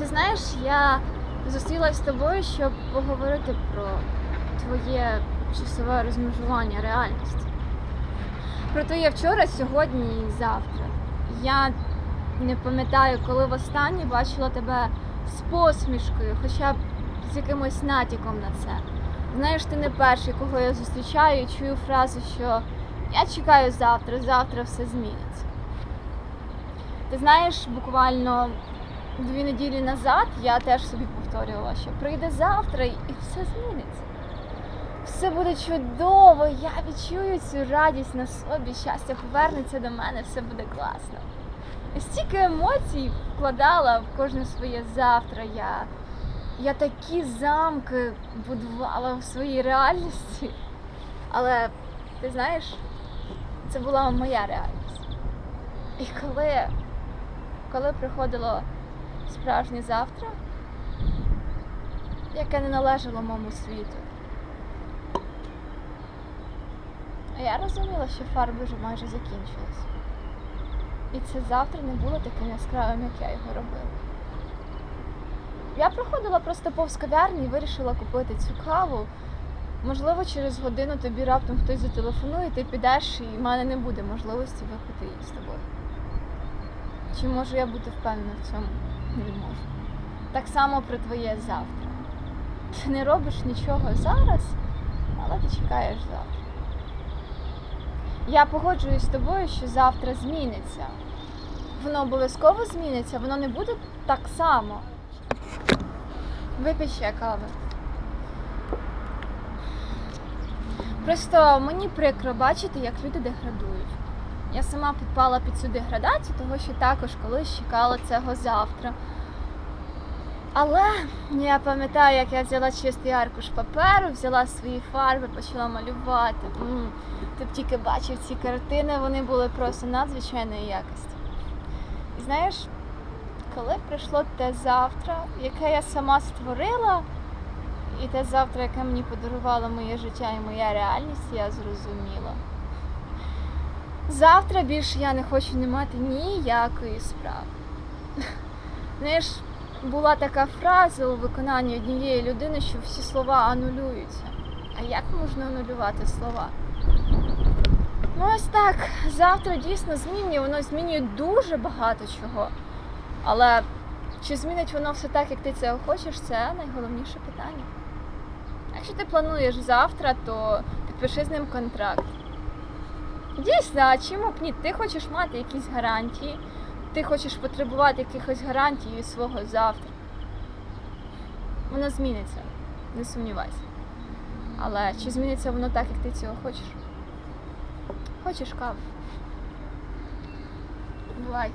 знаєш, я зустрілася з тобою, щоб поговорити про твоє часове розмежування реальності. Про твоє вчора, сьогодні і завтра. Я не пам'ятаю, коли востаннє бачила тебе з посмішкою, хоча б з якимось натяком на це. Знаєш, ти не перший, кого я зустрічаю, і чую фразу, що я чекаю завтра, завтра все зміниться. Ти знаєш, буквально дві неділі назад я теж собі повторювала, що прийде завтра і все зміниться. Все буде чудово, я відчую цю радість на собі, щастя повернеться до мене, все буде класно. Стільки емоцій вкладала в кожне своє завтра. Я, я такі замки будувала в своїй реальності. Але ти знаєш, це була моя реальність. І коли, коли приходило справжнє завтра, яке не належало моєму світу. А я розуміла, що фарби вже майже закінчились. І це завтра не було таким яскравим, як я його робила. Я проходила просто повз кав'ярні і вирішила купити цю каву. Можливо, через годину тобі раптом хтось зателефонує, ти підеш, і в мене не буде можливості випити її з тобою. Чи можу я бути впевнена в цьому? Не можу. Так само про твоє завтра. Ти не робиш нічого зараз, але ти чекаєш завтра. Я погоджуюсь з тобою, що завтра зміниться. Воно обов'язково зміниться, воно не буде так само. Випий ще кави. Просто мені прикро бачити, як люди деградують. Я сама підпала під цю деградацію, того що також колись чекала цього завтра. Але я пам'ятаю, як я взяла чистий аркуш паперу, взяла свої фарби, почала малювати. М, Ти б тільки бачив ці картини, вони були просто надзвичайної якості. І знаєш, коли прийшло те завтра, яке я сама створила, і те завтра, яке мені подарувало моє життя і моя реальність, я зрозуміла. Завтра більше я не хочу не мати ніякої справи. Знаєш, була така фраза у виконанні однієї людини, що всі слова анулюються. А як можна анулювати слова? Ну ось так, завтра дійсно змінює, воно змінює дуже багато чого. Але чи змінить воно все так, як ти це хочеш, це найголовніше питання. Якщо ти плануєш завтра, то підпиши з ним контракт. Дійсно, а чому б ні? Ти хочеш мати якісь гарантії, ти хочеш потребувати якихось гарантій свого завтра. Воно зміниться, не сумнівайся. Але чи зміниться воно так, як ти цього хочеш? Хочеш каву? Бувай.